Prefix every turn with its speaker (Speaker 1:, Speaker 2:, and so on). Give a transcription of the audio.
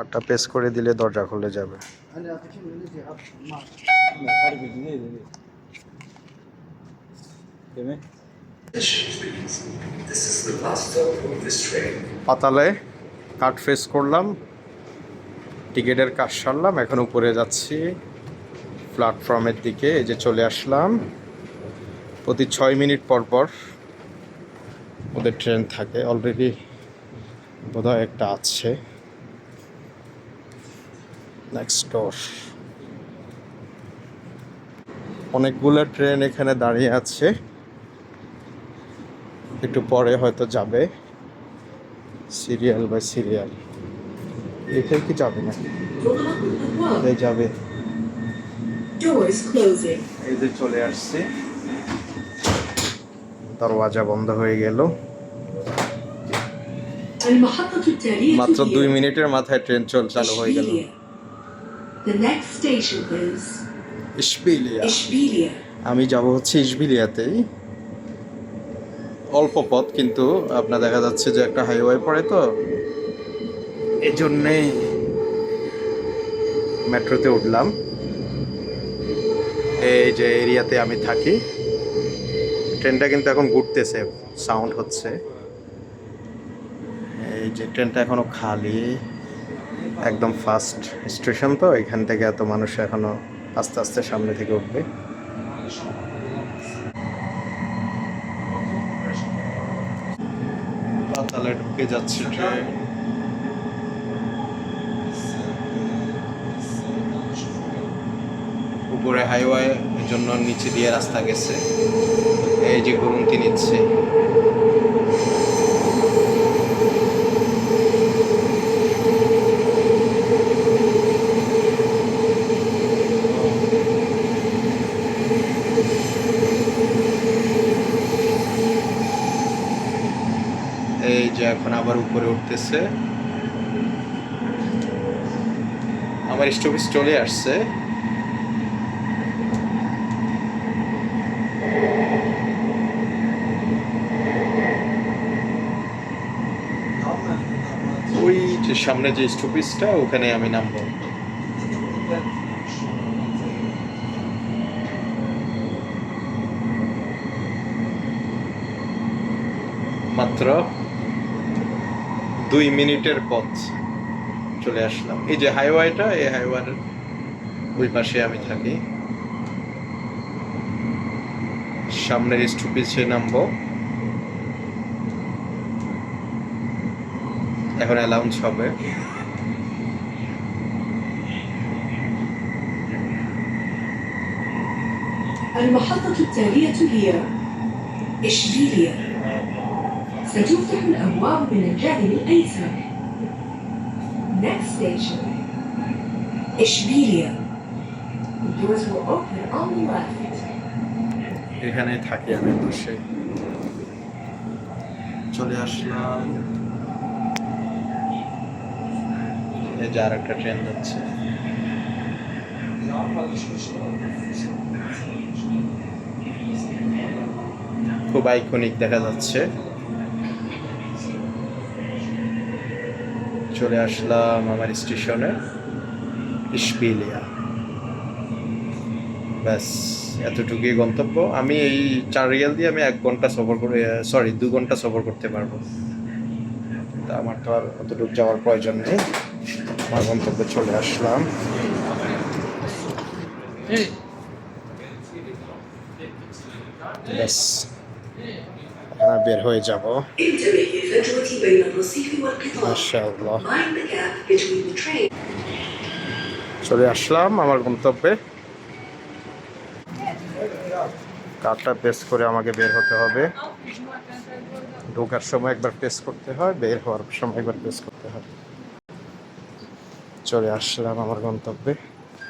Speaker 1: কার্ডটা পেস করে দিলে দরজা খুলে যাবে. পাতালে কার্ড ফেস করলাম, টিকিটের কাজ সারলাম, এখন উপরে যাচ্ছি প্ল্যাটফর্মের দিকে, এই যে চলে আসলাম। প্রতি ছয় মিনিট পর পর ওদের ট্রেন থাকে। অলরেডি বোধহয় একটা আছে। নেক্সট অনেকগুলো ট্রেন এখানে দাঁড়িয়ে আছে। একটু পরে হয়তো যাবে। সিরিয়াল বাই সিরিয়াল এখানে কি যাবে না যাবে। এই যে চলে আসছে। দরওয়াজা বন্ধ হয়ে গেল। মাত্র দুই মিনিটের মাথায় ট্রেন চল চালু হয়ে গেল।
Speaker 2: The next station is
Speaker 1: ইসবিলিয়া
Speaker 2: Ishbilia.
Speaker 1: আমি যাব হচ্ছে ইসবিলিয়াতেই অল্প পথ কিন্তু আপনার দেখা যাচ্ছে যে একটা হাইওয়ে পড়ে তো। এই জন্যেই মেট্রোতে উঠলাম। এই যে এরিয়াতে আমি থাকি ট্রেনটা কিন্তু এখন ঘুরতেছে সাউন্ড হচ্ছে। এই যে ট্রেনটা এখনও খালি। একদম ফাস্ট স্টেশন তো, এখান থেকে এত মানুষ এখনও আস্তে আস্তে সামনে থেকে উঠবে। ঢুকে যাচ্ছে ট্রেন উপরে হাইওয়ে জন্য নিচে দিয়ে রাস্তা গেছে। এই যে গুরুন্তি নিচ্ছে। এই যে এখন আবার উপরে উঠতেছে। আমার স্টপেজ চলে আসছে। ওই যে সামনে যে স্টপেজটা ওখানে আমি নামবো। মাত্র দুই মিনিটের পথ চলে আসলাম এই যে হাইওয়েটা এই হাইওয়ের ওই পাশে আমি থাকি সামনের স্টপিসে নামবো এখন অ্যালাউন্স হবে
Speaker 2: المحطة التالية هي إشبيليا. ستفتح الأبواب من الجانب الأيسر. Next station Ishbilia. The doors will open on the left.
Speaker 1: এখানে থাকি আমি বসে চলে আসলাম এই যে আর একটা ট্রেন যাচ্ছে খুব আইকনিক দেখা যাচ্ছে চলে আসলাম আমার স্টেশনে ইসপিলিয়া ব্যাস, এতটুকুই গন্তব্য। আমি এই চার রিয়াল দিয়ে আমি এক ঘণ্টা সফর করে সরি দু ঘণ্টা সফর করতে পারব। তা আমার তো আর অতটুকু যাওয়ার প্রয়োজন নেই। আমার গন্তব্যে চলে আসলাম। ব্যাস। আমরা বের হয়ে যাব। চলে আসলাম আমার গন্তব্যে। কার্ডটা প্রেস করে আমাকে বের হতে হবে। ঢোকার সময় একবার প্রেস করতে হয়, বের হওয়ার সময় একবার প্রেস করতে হয়। চলে আসলাম আমার গন্তব্যে।